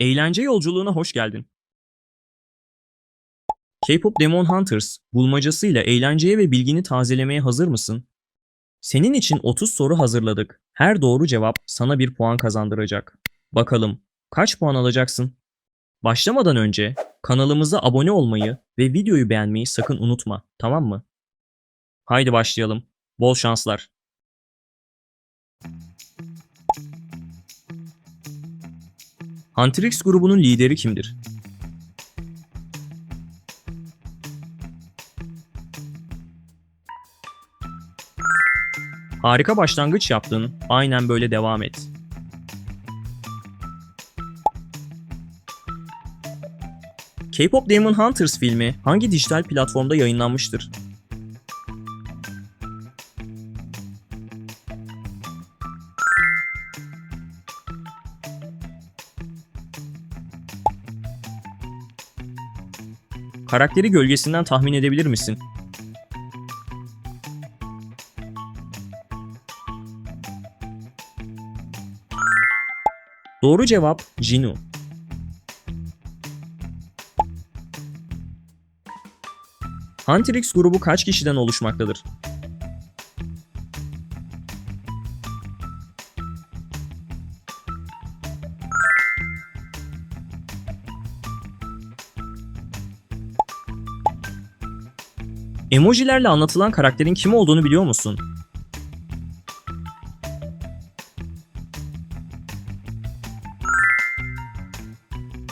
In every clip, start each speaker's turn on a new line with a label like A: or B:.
A: Eğlence yolculuğuna hoş geldin. K-pop Demon Hunters bulmacasıyla eğlenceye ve bilgini tazelemeye hazır mısın? Senin için 30 soru hazırladık. Her doğru cevap sana bir puan kazandıracak. Bakalım kaç puan alacaksın? Başlamadan önce kanalımıza abone olmayı ve videoyu beğenmeyi sakın unutma, tamam mı? Haydi başlayalım. Bol şanslar. Huntrix grubunun lideri kimdir? Harika başlangıç yaptın. Aynen böyle devam et. K-pop Demon Hunters filmi hangi dijital platformda yayınlanmıştır? Karakteri gölgesinden tahmin edebilir misin? Doğru cevap Jinu. Huntrix grubu kaç kişiden oluşmaktadır? Emojilerle anlatılan karakterin kim olduğunu biliyor musun?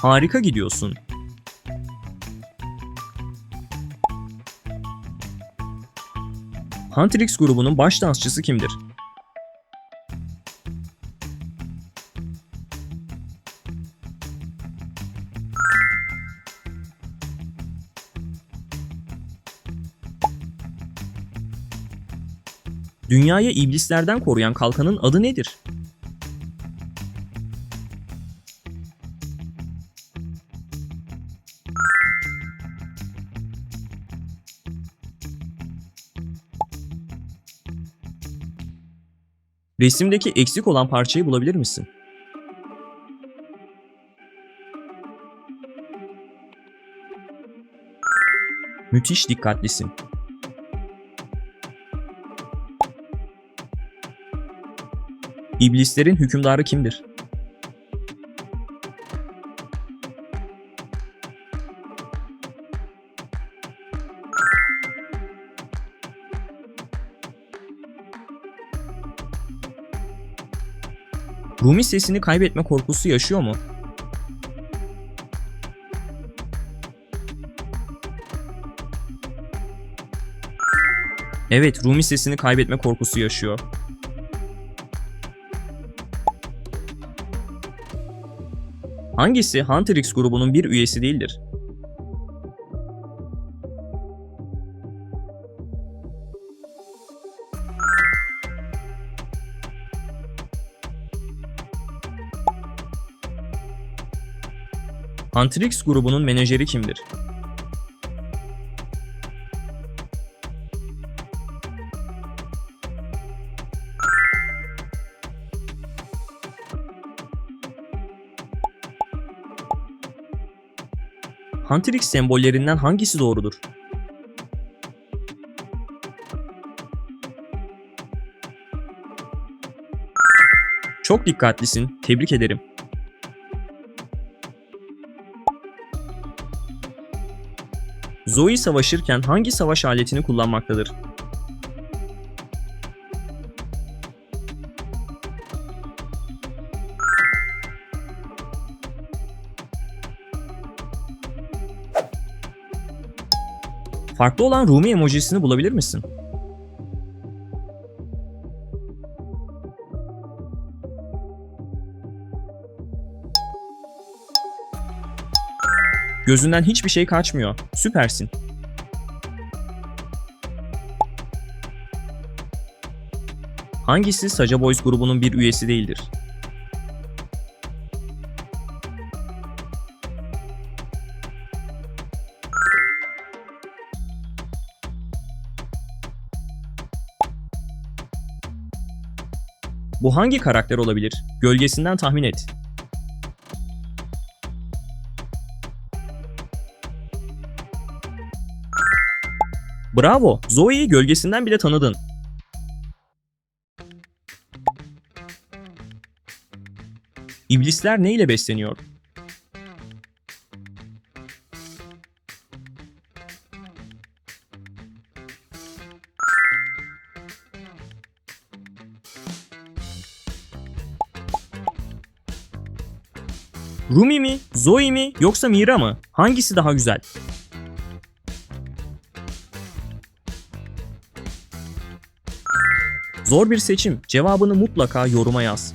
A: Harika gidiyorsun. Huntrix grubunun baş dansçısı kimdir? Dünyayı iblislerden koruyan kalkanın adı nedir? Resimdeki eksik olan parçayı bulabilir misin? Müthiş dikkatlisin. İblislerin hükümdarı kimdir? Rumi sesini kaybetme korkusu yaşıyor mu? Evet, Rumi sesini kaybetme korkusu yaşıyor. Hangisi Hunter X grubunun bir üyesi değildir? Hunter X grubunun menajeri kimdir? Hunter X sembollerinden hangisi doğrudur? Çok dikkatlisin. Tebrik ederim. Zoe savaşırken hangi savaş aletini kullanmaktadır? Farklı olan Rumi emojisini bulabilir misin? Gözünden hiçbir şey kaçmıyor. Süpersin. Hangisi Saja Boys grubunun bir üyesi değildir? Bu hangi karakter olabilir? Gölgesinden tahmin et. Bravo! Zoe'yi gölgesinden bile tanıdın. İblisler ne ile besleniyor? Rumi mi, Zoe mi yoksa Mira mı? Hangisi daha güzel? Zor bir seçim. Cevabını mutlaka yoruma yaz.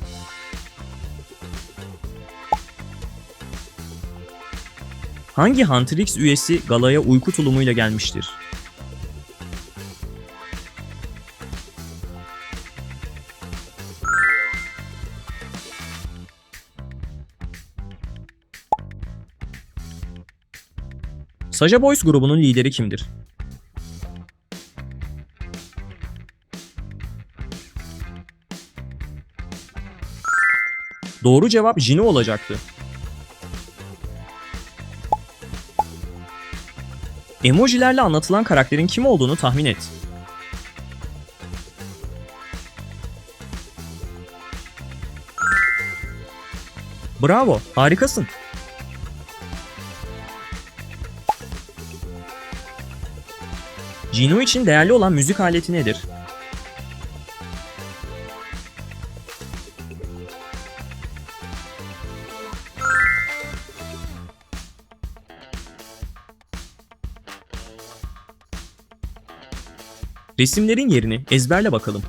A: Hangi Hunter X üyesi galaya uyku tulumuyla gelmiştir? Saja Boys grubunun lideri kimdir? Doğru cevap Jino olacaktı. Emojilerle anlatılan karakterin kim olduğunu tahmin et. Bravo, harikasın. Gino için değerli olan müzik aleti nedir? Resimlerin yerini ezberle bakalım.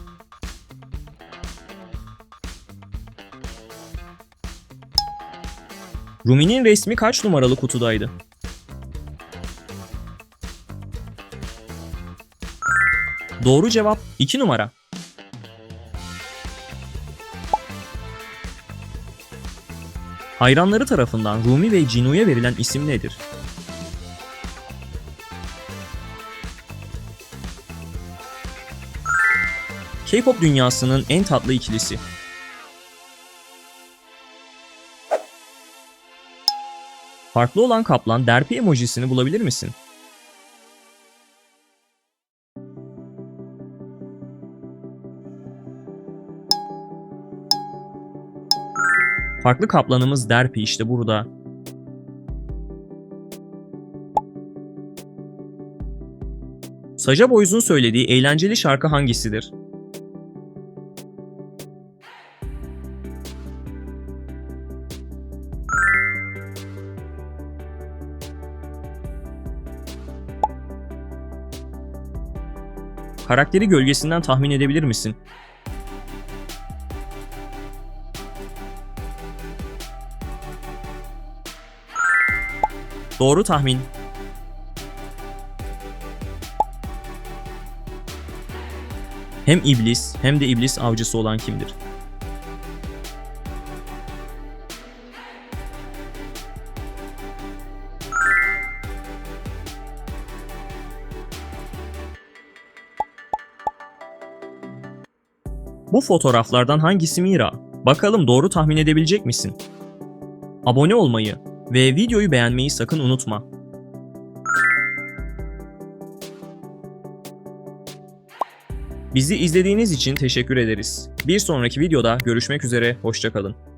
A: Rumi'nin resmi kaç numaralı kutudaydı? Doğru cevap 2 numara. Hayranları tarafından Rumi ve Jinu'ya verilen isim nedir? K-pop dünyasının en tatlı ikilisi. Farklı olan kaplan derpi emojisini bulabilir misin? Farklı kaplanımız derpi işte burada. Saja Boys'un söylediği eğlenceli şarkı hangisidir? Karakteri gölgesinden tahmin edebilir misin? Doğru tahmin. Hem iblis hem de iblis avcısı olan kimdir? Bu fotoğraflardan hangisi Mira? Bakalım doğru tahmin edebilecek misin? Abone olmayı ve videoyu beğenmeyi sakın unutma. Bizi izlediğiniz için teşekkür ederiz. Bir sonraki videoda görüşmek üzere, hoşçakalın.